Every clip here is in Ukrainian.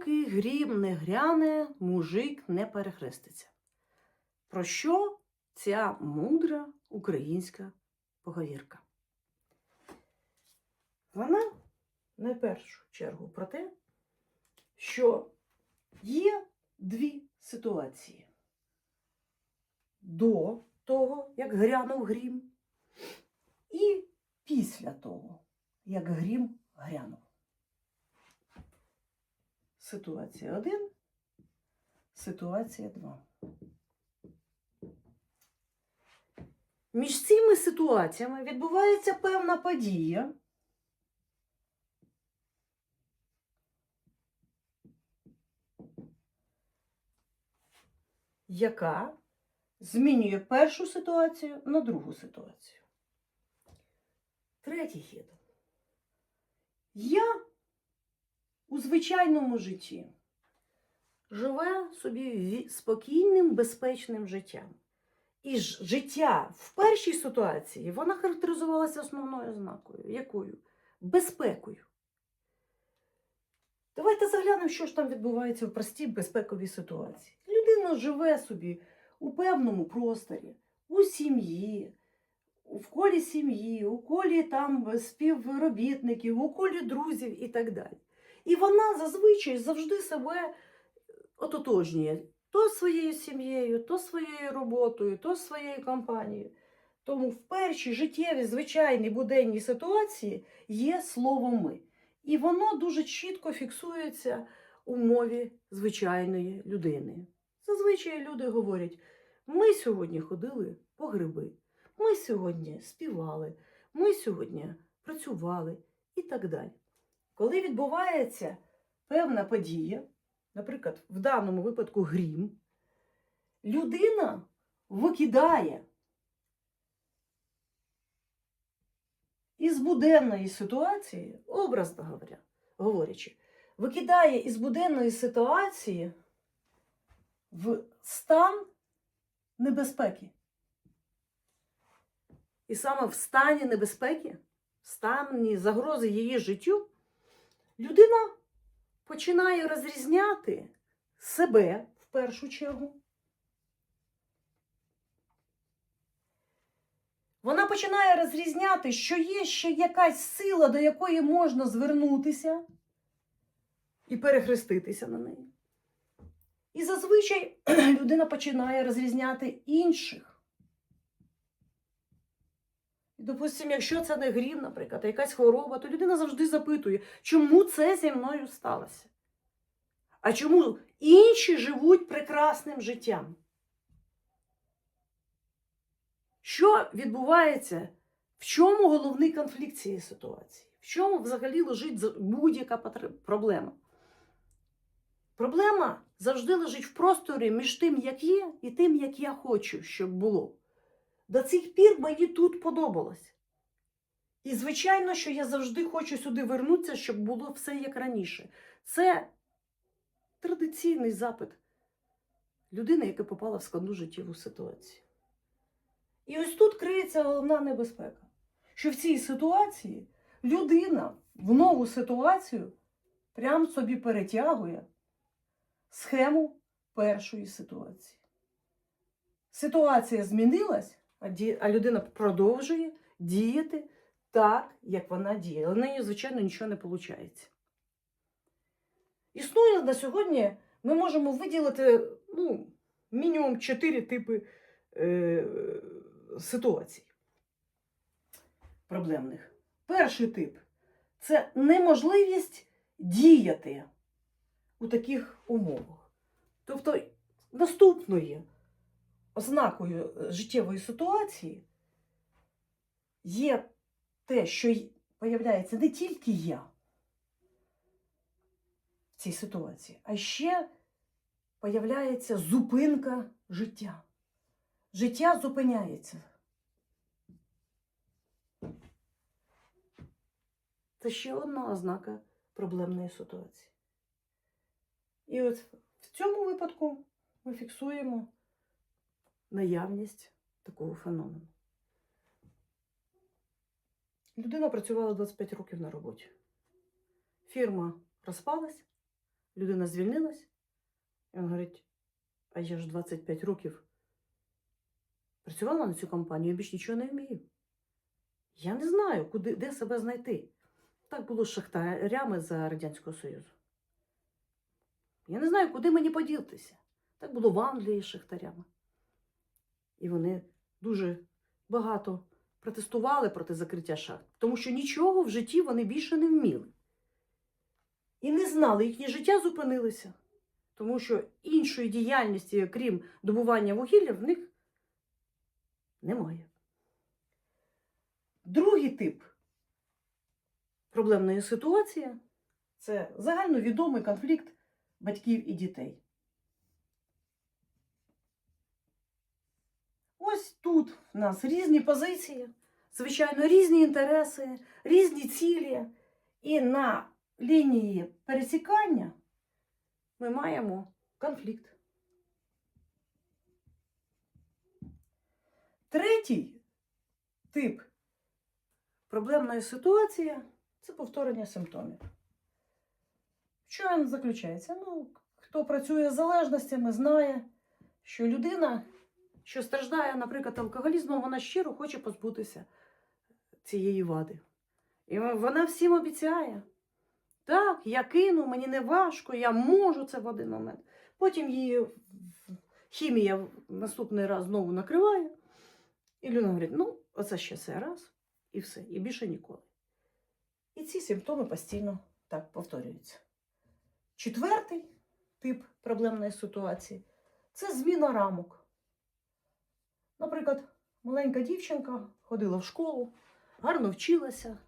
Поки грім не гряне, мужик не перехреститься. Про що ця мудра українська поговірка? Вона не в першу чергу про те, що є дві ситуації. До того, як грянув грім, і після того, як грім грянув. Ситуація 1, ситуація 2. Між цими ситуаціями відбувається певна подія. Яка змінює першу ситуацію на другу ситуацію. Третій хід. Я у звичайному житті живе собі спокійним, безпечним життям. І ж життя в першій ситуації вона характеризувалася основною ознакою. Якою? Безпекою. Давайте заглянемо, що ж там відбувається в простій безпековій ситуації. Людина живе собі у певному просторі, у сім'ї, в колі сім'ї, у колі там співробітників, у колі друзів і так далі. І вона зазвичай завжди себе ототожнює то своєю сім'єю, то своєю роботою, то своєю компанією. Тому в першій життєвій, звичайній буденній ситуації є слово ми. І воно дуже чітко фіксується у мові звичайної людини. Зазвичай люди говорять: ми сьогодні ходили по гриби, ми сьогодні співали, ми сьогодні працювали і так далі. Коли відбувається певна подія, наприклад, в даному випадку грім, людина викидає із буденної ситуації, образно говоря, говорячи, викидає із буденної ситуації в стан небезпеки. І саме в стані небезпеки, в стані загрози її життю, людина починає розрізняти себе в першу чергу. Вона починає розрізняти, що є ще якась сила, до якої можна звернутися і перехреститися на неї. І зазвичай людина починає розрізняти інших. І, допустимо, якщо це не грім, наприклад, а якась хвороба, то людина завжди запитує, чому це зі мною сталося? А чому інші живуть прекрасним життям? Що відбувається? В чому головний конфлікт цієї ситуації? В чому взагалі лежить будь-яка проблема? Проблема завжди лежить в просторі між тим, як є, і тим, як я хочу, щоб було. До цих пір мені тут подобалось. І, звичайно, що я завжди хочу сюди вернутися, щоб було все як раніше. Це традиційний запит людини, яка попала в складну життєву ситуацію. І ось тут криється головна небезпека, що в цій ситуації людина в нову ситуацію прям собі перетягує схему першої ситуації. Ситуація змінилась, а, людина продовжує діяти так, як вона діє. Але в неї, звичайно, нічого не виходить. Існує на сьогодні, ми можемо виділити ну, мінімум чотири типи е, ситуацій проблемних. Перший тип це неможливість діяти у таких умовах. Тобто, наступною ознакою е, життєвої ситуації є те, що появляється не тільки я в цій ситуації, а ще появляється зупинка життя. Життя зупиняється. Це ще одна ознака проблемної ситуації. І от в цьому випадку ми фіксуємо наявність такого феномену. Людина працювала 25 років на роботі. Фірма розпалась, людина звільнилась. І він говорить: а я ж 25 років працювала на цю компанію, я більш нічого не вмію. Я не знаю, куди, де себе знайти. Так було з шахтарями за Радянського Союзу. Я не знаю, куди мені поділитися. Так було в Англії з шахтарями. І вони дуже багато протестували проти закриття шахт, тому що нічого в житті вони більше не вміли. І не знали, їхнє життя зупинилося, тому що іншої діяльності, крім добування вугілля, в них немає. Другий тип проблемної ситуації це загальновідомий конфлікт батьків і дітей. Ось тут в нас різні позиції, звичайно, різні інтереси, різні цілі. І на лінії пересікання ми маємо конфлікт. Третій тип проблемної ситуації це повторення симптомів. Що він заключається? Ну, хто працює з залежностями, знає, що людина, що страждає, наприклад, алкоголізмом, вона щиро хоче позбутися цієї вади. І вона всім обіцяє. Так, я кину, мені не важко, я можу це в один момент. Потім її хімія наступний раз знову накриває. І людина говорить: ну, оце ще це раз, і все, і більше ніколи. І ці симптоми постійно так повторюються. Четвертий тип проблемної ситуації це зміна рамок. Наприклад, маленька дівчинка ходила в школу, гарно вчилася,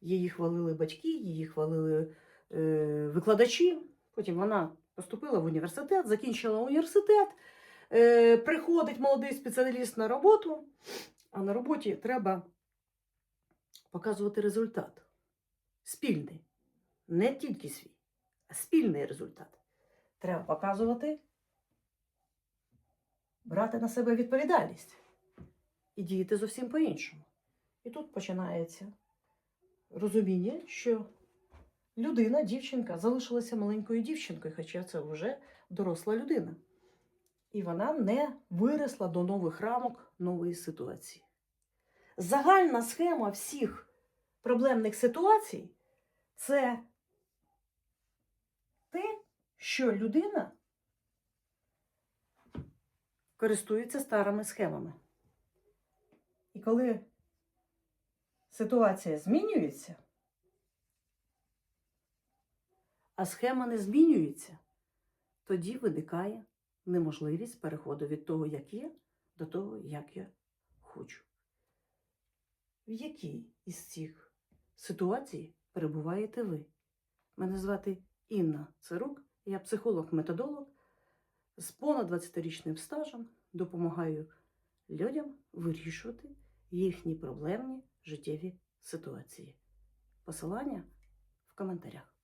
її хвалили батьки, її хвалили е, викладачі. Потім вона поступила в університет, закінчила університет, е, приходить молодий спеціаліст на роботу, а на роботі треба показувати результат. Спільний, не тільки свій, а спільний результат. Треба показувати, брати на себе відповідальність і діяти зовсім по-іншому. І тут починається розуміння, що людина, дівчинка, залишилася маленькою дівчинкою, хоча це вже доросла людина. І вона не виросла до нових рамок нової ситуації. Загальна схема всіх проблемних ситуацій це те, що людина користується старими схемами. І коли ситуація змінюється, а схема не змінюється, тоді виникає неможливість переходу від того, як є, до того, як я хочу. В якій із цих ситуацій перебуваєте ви? Мене звати Інна Царук, я психолог-методолог з понад 20-річним стажем допомагаю людям вирішувати їхні проблемні життєві ситуації. Посилання в коментарях.